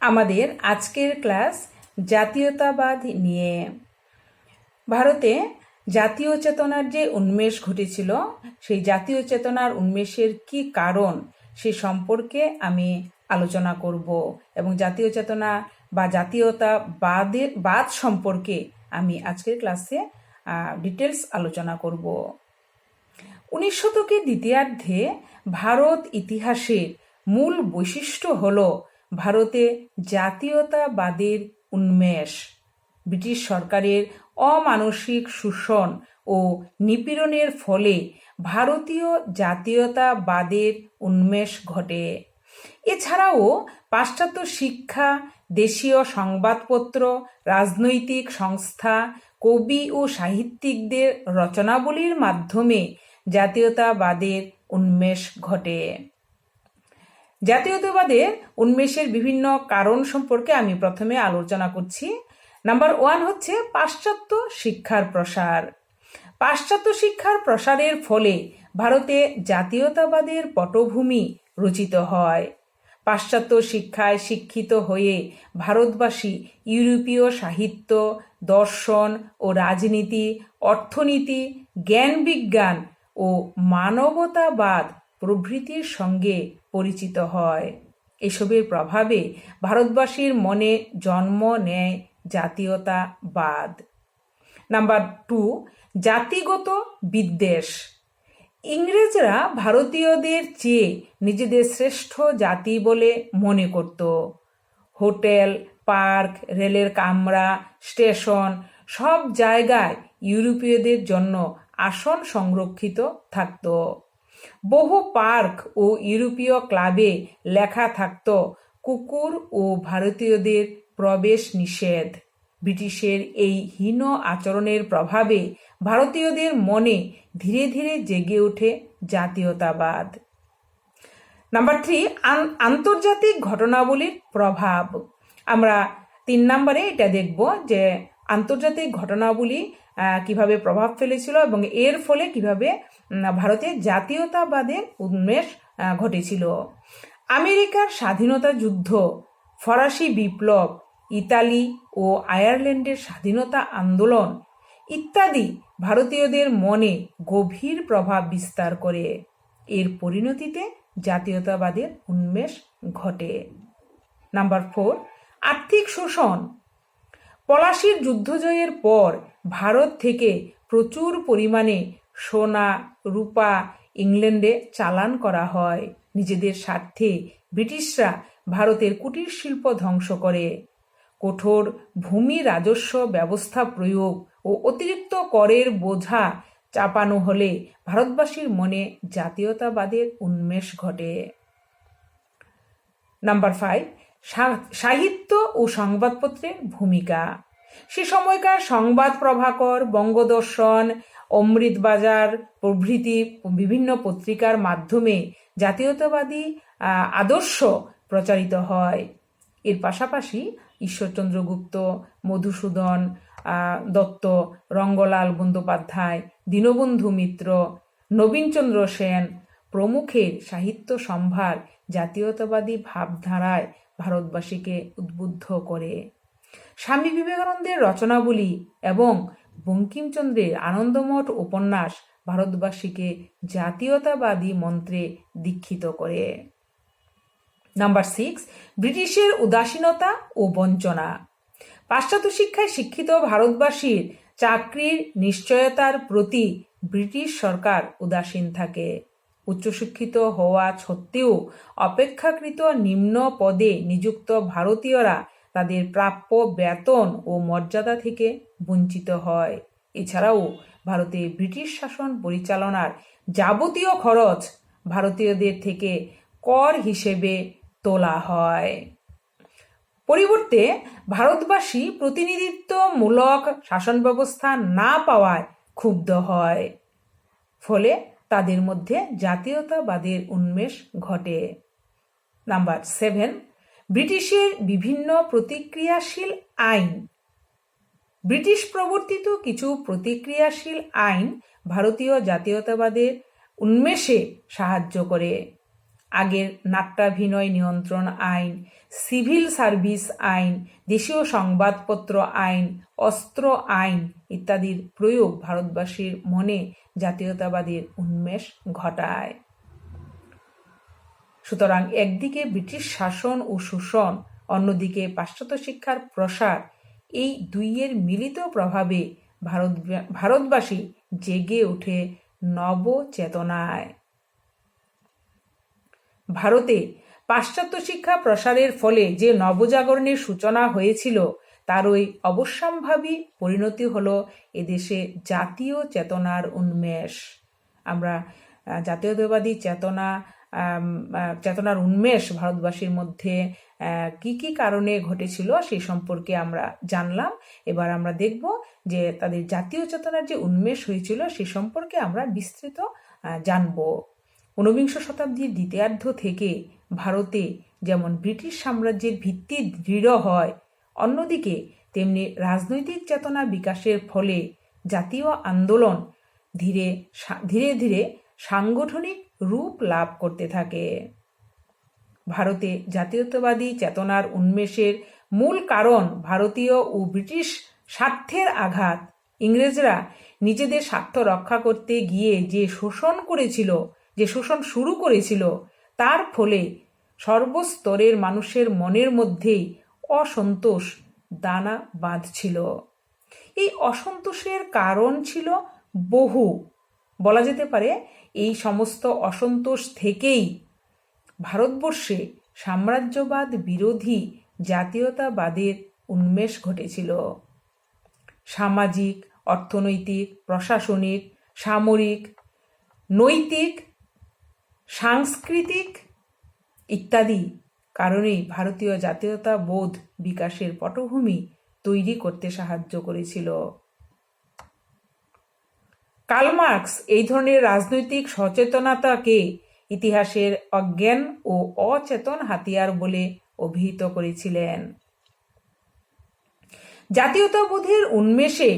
আমাদের আজকের ক্লাস জাতীয়তাবাদ নিয়ে। ভারতে জাতীয় চেতনার যে উন্মেষ ঘটেছিল, সেই জাতীয় চেতনার উন্মেষের কি কারণ সে সম্পর্কে আমি আলোচনা করব এবং জাতীয় চেতনা বা জাতীয়তাবাদের বাদ সম্পর্কে আমি আজকের ক্লাসে ডিটেলস আলোচনা করব। উনিশ শতকের দ্বিতীয়ার্ধে ভারত ইতিহাসের মূল বৈশিষ্ট্য হল ভারতে জাতীয়তাবাদের উন্মেষ, ব্রিটিশ সরকারের অমানসিক শোষণ ও নিপীড়নের ফলে ভারতীয় জাতীয়তাবাদের উন্মেষ ঘটে। এছাড়াও পাশ্চাত্য শিক্ষা, দেশীয় সংবাদপত্র, রাজনৈতিক সংস্থা, কবি ও সাহিত্যিকদের রচনাবলীর মাধ্যমে জাতীয়তাবাদের উন্মেষ ঘটে। জাতীয়তাবাদের উন্মেষের বিভিন্ন কারণ সম্পর্কে আমি প্রথমে আলোচনা করছি। নাম্বার ওয়ান হচ্ছে পাশ্চাত্য শিক্ষার প্রসার। পাশ্চাত্য শিক্ষার প্রসারের ফলে ভারতে জাতীয়তাবাদের পটভূমি রচিত হয়। পাশ্চাত্য শিক্ষায় শিক্ষিত হয়ে ভারতবাসী ইউরোপীয় সাহিত্য, দর্শন ও রাজনীতি, অর্থনীতি, জ্ঞান বিজ্ঞান ও মানবতাবাদ প্রভৃতির সঙ্গে পরিচিত হয়। এসবের প্রভাবে ভারতবাসীর মনে জন্ম নেয় জাতীয়তাবাদ। নাম্বার টু, জাতিগত বিদ্বেষ। ইংরেজরা ভারতীয়দের চেয়ে নিজেদের শ্রেষ্ঠ জাতি বলে মনে করত। হোটেল, পার্ক, রেলের কামরা, স্টেশন সব জায়গায় ইউরোপীয়দের জন্য আসন সংরক্ষিত থাকত। বহু পার্ক ও ইউরোপীয় ক্লাবে লেখা থাকত কুকুর ও ভারতীয়দের প্রবেশ নিষেধ। ব্রিটিশের এই হীন আচরণের প্রভাবে ভারতীয়দের মনে ধীরে ধীরে জেগে ওঠে জাতীয়তাবাদ। নাম্বার থ্রি আন্তর্জাতিক ঘটনাবলীর প্রভাব। আমরা তিন নম্বরে এটা দেখব যে আন্তর্জাতিক ঘটনাবলী কীভাবে প্রভাব ফেলেছিল এবং এর ফলে কীভাবে ভারতের জাতীয়তাবাদের উন্মেষ ঘটেছিল। আমেরিকার স্বাধীনতা যুদ্ধ, ফরাসি বিপ্লব, ইতালি ও আয়ারল্যান্ডের স্বাধীনতা আন্দোলন ইত্যাদি ভারতীয়দের মনে গভীর প্রভাব বিস্তার করে। এর পরিণতিতে জাতীয়তাবাদের উন্মেষ ঘটে। নাম্বার ফোর, আর্থিক শোষণ। পলাশির যুদ্ধজয়ের পর ভারত থেকে প্রচুর পরিমাণে সোনা, রূপা ইংল্যান্ডে চালান করা হয়। নিজেদের স্বার্থে ব্রিটিশরা ভারতের কুটির শিল্প ধ্বংস করে। কঠোর ভূমি রাজস্ব ব্যবস্থা প্রয়োগ ও অতিরিক্ত করের বোঝা চাপানো হলে ভারতবাসীর মনে জাতীয়তাবাদের উন্মেষ ঘটে। নাম্বার ফাইভ সাহিত্য ও সংবাদপত্রের ভূমিকা। সে সময়কার সংবাদ প্রভাকর, বঙ্গদর্শন অমৃতবাজার প্রভৃতি বিভিন্ন পত্রিকার মাধ্যমে জাতীয়তাবাদী আদর্শ প্রচারিত হয়। এর পাশাপাশি ঈশ্বরচন্দ্র গুপ্ত, মধুসূদন দত্ত, রঙ্গলাল বন্দ্যোপাধ্যায়, দীনবন্ধু মিত্র, নবীনচন্দ্র সেন প্রমুখের সাহিত্য সম্ভার জাতীয়তাবাদী ভাবধারায় ভারতবাসীকে উদ্বুদ্ধ করে। স্বামী বিবেকানন্দের রচনাবলী এবং বঙ্কিমচন্দ্রের আনন্দমঠ উপন্যাস ভারতবাসীকে জাতীয়তাবাদী মন্ত্রে দীক্ষিত করে। নাম্বার সিক্স ব্রিটিশের উদাসীনতা ও বঞ্চনা। পাশ্চাত্য শিক্ষায় শিক্ষিত ভারতবাসীর চাকরির নিশ্চয়তার প্রতি ব্রিটিশ সরকার উদাসীন থাকে। উচ্চশিক্ষিত হওয়া সত্ত্বেও অপেক্ষাকৃত নিম্ন পদে নিযুক্ত ভারতীয়রা তাদের প্রাপ্য বেতন ও মর্যাদা থেকে বঞ্চিত হয়। এছাড়াও ভারতে ব্রিটিশ শাসন পরিচালনার যাবতীয় খরচ ভারতীয়দের থেকে কর হিসেবে তোলা হয়। পরিবর্তে ভারতবাসী প্রতিনিধিত্বমূলক শাসন ব্যবস্থা না পাওয়ায় ক্ষুব্ধ হয়। ফলে তাদের মধ্যে জাতীয়তাবাদের উন্মেষ ঘটে। নাম্বার সেভেন, ব্রিটিশের বিভিন্ন প্রতিক্রিয়াশীল আইন ব্রিটিশ প্রবর্তিত কিছু প্রতিক্রিয়াশীল আইন ভারতীয় জাতীয়তাবাদের উন্মেষে সাহায্য করে। আগের নাট্যাভিনয় নিয়ন্ত্রণ আইন, সিভিল সার্ভিস আইন, দেশীয় সংবাদপত্র আইন, অস্ত্র আইন ইত্যাদির প্রয়োগ ভারতবাসীর মনে জাতীয়তাবাদের উন্মেষ ঘটায়। সুতরাং একদিকে ব্রিটিশ শাসন ও শোষণ, অন্যদিকে পাশ্চাত্য শিক্ষার প্রসার এই দুইয়ের মিলিত প্রভাবে ভারত ভারতবাসী জেগে ওঠে নব চেতনায় ভারতে পাশ্চাত্য শিক্ষা প্রসারের ফলে যে নবজাগরণের সূচনা হয়েছিল, তার ওই অবশ্যম্ভাবী পরিণতি হলো এদেশে জাতীয় চেতনার উন্মেষ। আমরা জাতীয়তাবাদী চেতনা চেতনার উন্মেষ ভারতবাসীর মধ্যে কি কি কারণে ঘটেছিল সেই সম্পর্কে আমরা জানলাম। এবার আমরা দেখব যে তাদের জাতীয় চেতনার যে উন্মেষ হয়েছিল সে সম্পর্কে আমরা বিস্তৃত জানব। ঊনবিংশ শতাব্দীর দ্বিতীয়ার্ধ থেকে ভারতে যেমন ব্রিটিশ সাম্রাজ্যের ভিত্তি দৃঢ় হয়, অন্যদিকে তেমনি রাজনৈতিক চেতনা বিকাশের ফলে জাতীয় আন্দোলন ধীরে ধীরে ধীরে সাংগঠনিক রূপ লাভ করতে থাকে। ভারতে জাতীয়তাবাদী চেতনার উন্মেষের মূল কারণ ভারতীয় ও ব্রিটিশ স্বার্থের আঘাত। ইংরেজরা নিজেদের স্বার্থ রক্ষা করতে গিয়ে যে শোষণ করেছিল, যে শোষণ শুরু করেছিল, তার ফলে সর্বস্তরের মানুষের মনের মধ্যেই অসন্তোষ দানা বাঁধছিল। এই অসন্তোষের কারণ ছিল বহু। বলা যেতে পারে এই সমস্ত অসন্তোষ থেকেই ভারতবর্ষে সাম্রাজ্যবাদ বিরোধী জাতীয়তাবাদের উন্মেষ ঘটেছিল। সামাজিক, অর্থনৈতিক, প্রশাসনিক, সামরিক, নৈতিক, সাংস্কৃতিক ইত্যাদি কারণেই ভারতীয় জাতীয়তা বোধ বিকাশের পটভূমি তৈরি করতে সাহায্য করেছিল। কালমার্কস এই ধরনের রাজনৈতিক সচেতনতাকে ইতিহাসের অজ্ঞান ও অচেতন হাতিয়ার বলে অভিহিত করেছিলেন। জাতীয়তাবোধের উন্মেষে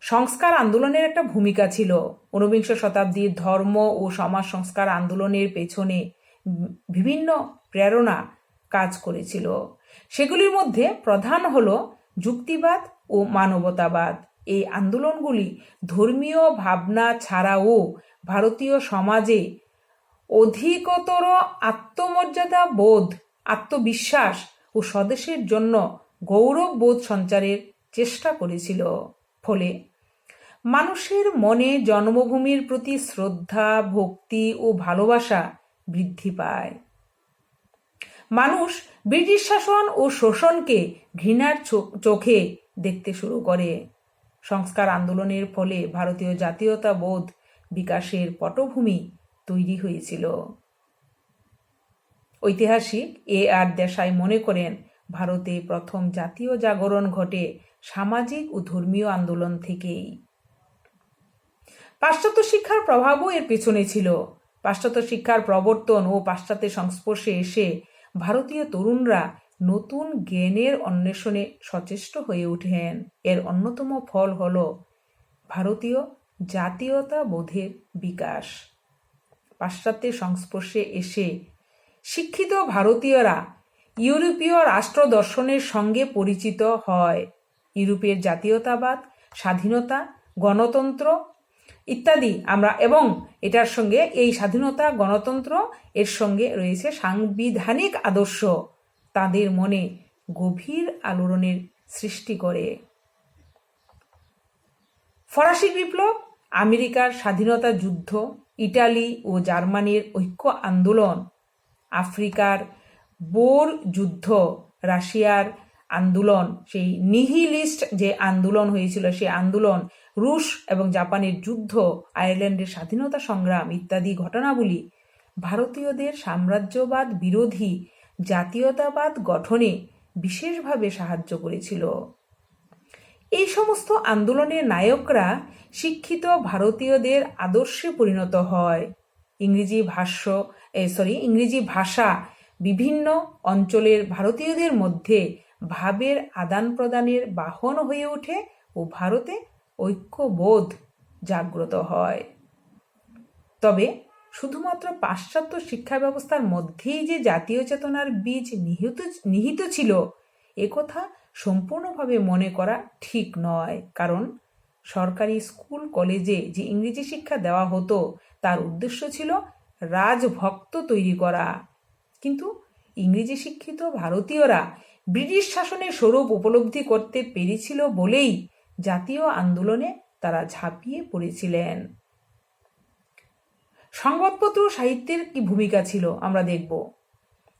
সংস্কার আন্দোলনের একটা ভূমিকা ছিল। ঊনবিংশ শতাব্দীর ধর্ম ও সমাজ সংস্কার আন্দোলনের পেছনে বিভিন্ন প্রেরণা কাজ করেছিল। সেগুলির মধ্যে প্রধান হল যুক্তিবাদ ও মানবতাবাদ। এই আন্দোলনগুলি ধর্মীয় ভাবনা ছাড়াও ভারতীয় সমাজে অধিকতর আত্মমর্যাদা বোধ, আত্মবিশ্বাস ও স্বদেশের জন্য গৌরব বোধ সঞ্চারের চেষ্টা করেছিল। ফলে মানুষের মনে জন্মভূমির প্রতি শ্রদ্ধা, ভক্তি ও ভালোবাসা বৃদ্ধি পায়। মানুষ ব্রিটিশ শাসন ও শোষণকে ঘৃণার চোখে দেখতে শুরু করে। সংস্কার আন্দোলনের ফলে ভারতীয় জাতীয়তাবোধ বিকাশের পটভূমি তৈরি হয়েছিল। ঐতিহাসিক এ আর দেশাই মনে করেন, ভারতে প্রথম জাতীয় জাগরণ ঘটে সামাজিক ও ধর্মীয় আন্দোলন থেকেই। পাশ্চাত্য শিক্ষার প্রভাবও এর পেছনে ছিল। পাশ্চাত্য শিক্ষার প্রবর্তন ও পাশ্চাত্যের সংস্পর্শে এসে ভারতীয় তরুণরা নতুন জ্ঞানের অন্বেষণে সচেষ্ট হয়ে ওঠেন এর অন্যতম ফল হল ভারতীয় জাতীয়তা বোধের বিকাশ। পাশ্চাত্যের সংস্পর্শে এসে শিক্ষিত ভারতীয়রা ইউরোপীয় রাষ্ট্র দর্শনের সঙ্গে পরিচিত হয়। ইউরোপের জাতীয়তাবাদ, স্বাধীনতা, গণতন্ত্র ইত্যাদি আমরা এবং এটার সঙ্গে এই স্বাধীনতা, গণতন্ত্র এর সঙ্গে রয়েছে সাংবিধানিক আদর্শ। তাদের মনে গভীর আলোড়নের সৃষ্টি করে। ফরাসি বিপ্লব, আমেরিকার স্বাধীনতা যুদ্ধ, ইটালি ও জার্মানির ঐক্য আন্দোলন, আফ্রিকার বোর যুদ্ধ, রাশিয়ার আন্দোলন, সেই নিহিলিস্ট যে আন্দোলন হয়েছিল, সেই আন্দোলন, রুশ এবং জাপানের যুদ্ধ, আয়ারল্যান্ডের স্বাধীনতা সংগ্রাম ইত্যাদি ঘটনাবলী ভারতীয়দের সাম্রাজ্যবাদ বিরোধী জাতীয়তাবাদ গঠনে বিশেষভাবে সাহায্য করেছিল। এই সমস্ত আন্দোলনের নায়করা শিক্ষিত ভারতীয়দের আদর্শে পরিণত হয়। ইংরেজি ভাষ্য সরি ইংরেজি ভাষা বিভিন্ন অঞ্চলের ভারতীয়দের মধ্যে ভাবের আদান প্রদানের বাহন হয়ে ওঠে ও ভারতে ঐক্যবোধ জাগ্রত হয়। তবে শুধুমাত্র পাশ্চাত্য শিক্ষা ব্যবস্থার মধ্যেই যে জাতীয় চেতনার বীজ নিহিত নিহিত ছিল একথা সম্পূর্ণভাবে মনে করা ঠিক নয়। কারণ সরকারি স্কুল, কলেজে যে ইংরেজি শিক্ষা দেওয়া হতো, তার উদ্দেশ্য ছিল রাজভক্ত তৈরি করা। কিন্তু ইংরেজি শিক্ষিত ভারতীয়রা ব্রিটিশ শাসনের স্বরূপ উপলব্ধি করতে পেরেছিল বলেই জাতীয় আন্দোলনে তারা ঝাঁপিয়ে পড়েছিলেন। সংবাদপত্র সাহিত্যের কি ভূমিকা ছিল আমরা দেখব।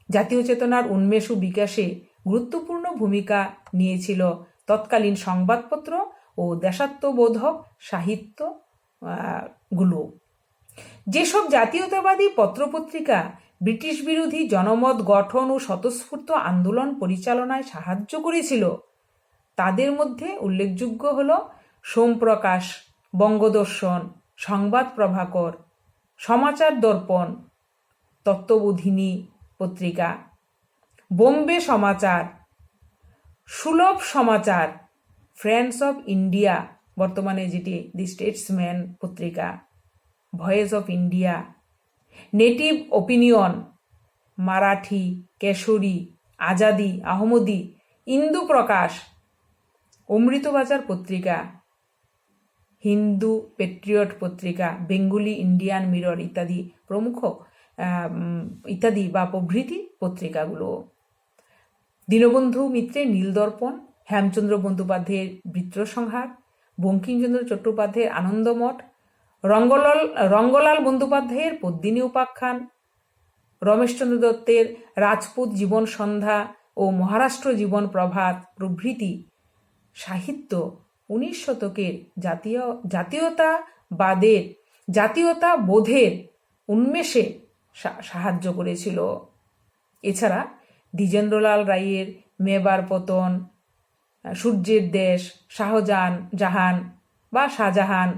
জাতীয় চেতনার উন্মেষ ও বিকাশে গুরুত্বপূর্ণ ভূমিকা নিয়েছিল তৎকালীন সংবাদপত্র ও দেশাত্মবোধক সাহিত্যগুলো। যেসব জাতীয়তাবাদী পত্রপত্রিকা ব্রিটিশ বিরোধী জনমত গঠন ও স্বতঃস্ফূর্ত আন্দোলন পরিচালনায় সাহায্য করেছিল, তাদের মধ্যে উল্লেখযোগ্য হল সোমপ্রকাশ, বঙ্গদর্শন, সংবাদ প্রভাকর সমাচার দর্পণ, তত্ত্ববোধিনী পত্রিকা, বোম্বে সমাচার, সুলভ সমাচার, ফ্রেন্ডস অফ ইন্ডিয়া, বর্তমানে যেটি দি স্টেটসম্যান পত্রিকা, Voice of India, Native Opinion, Marathi, Kesari, Azadi, Ahmadi, Indu Prakash, Amrita Bazar পত্রিকা হিন্দু পেট্রিয়ট পত্রিকা, বেঙ্গলি ইন্ডিয়ান মিরর ইত্যাদি প্রমুখ ইত্যাদি বা প্রভৃতি পত্রিকাগুলো। দীনবন্ধু মিত্রের নীলদর্পণ হেমচন্দ্র বন্দ্যোপাধ্যায়ের বৃত্রসংহার বঙ্কিমচন্দ্র চট্টোপাধ্যায়ের আনন্দমঠ রঙ্গলাল রঙ্গলাল বন্দ্যোপাধ্যায়ের পদ্মিনী উপাখ্যান, রমেশচন্দ্র দত্তের রাজপুত জীবন সন্ধ্যা ও মহারাষ্ট্র জীবন প্রভাত প্রভৃতি সাহিত্য উনিশ শতকের জাতীয়, জাতীয়তাবাদের জাতীয়তা বোধের উন্মেষে সাহায্য করেছিল। এছাড়া দ্বিজেন্দ্রলাল রায়ের মেবার পতন, সূর্যের দেশ, শাহজাহান, জাহান বা শাহজাহান,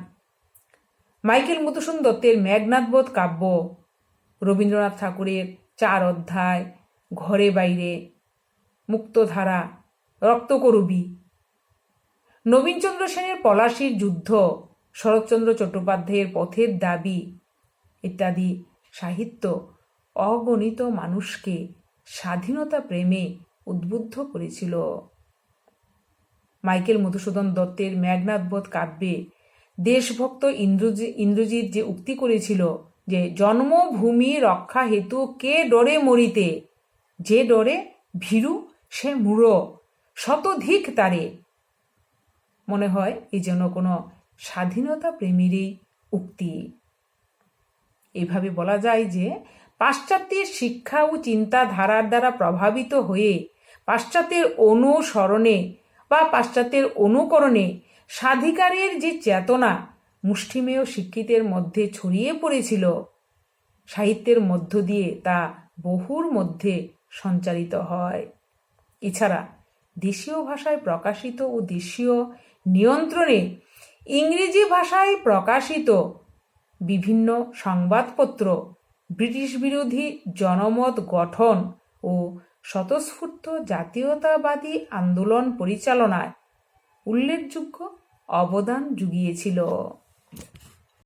মাইকেল মধুসূদন দত্তের মেঘনাথবোধ কাব্য, রবীন্দ্রনাথ ঠাকুরের চার অধ্যায়, ঘরে বাইরে, মুক্তধারা, রক্তকরবী নবীনচন্দ্র সেনের পলাশির যুদ্ধ, শরৎচন্দ্র চট্টোপাধ্যায়ের পথের দাবি ইত্যাদি সাহিত্য অগণিত মানুষকে স্বাধীনতা প্রেমে উদ্বুদ্ধ করেছিল। মাইকেল মধুসূদন দত্তের মেঘনাথবোধ কাব্যে দেশভক্ত ইন্দ্রজি, ইন্দ্রজিৎ যে উক্তি করেছিল যে জন্মভূমি রক্ষা হেতু কে ডরে মরিতে, যে ডরে ভীরু সে মূঢ় শতধিক তারে মনে হয় এই যেন কোনো স্বাধীনতা প্রেমীরই উক্তি। এভাবে বলা যায় যে, পাশ্চাত্যের শিক্ষা ও চিন্তাধারার দ্বারা প্রভাবিত হয়ে পাশ্চাত্যের অনুসরণে বা পাশ্চাত্যের অনুকরণে স্বাধিকারের যে চেতনা মুষ্টিমেয় শিক্ষিতের মধ্যে ছড়িয়ে পড়েছিল, সাহিত্যের মধ্য দিয়ে তা বহুর মধ্যে সঞ্চারিত হয়। এছাড়া দেশীয় ভাষায় প্রকাশিত ও দেশীয় নিয়ন্ত্রণে ইংরেজি ভাষায় প্রকাশিত বিভিন্ন সংবাদপত্র, ব্রিটিশ বিরোধী জনমত গঠন ও স্বতঃস্ফূর্ত জাতীয়তাবাদী আন্দোলন পরিচালনায় উল্লেখযোগ্য অবদান জুগিয়েছিল।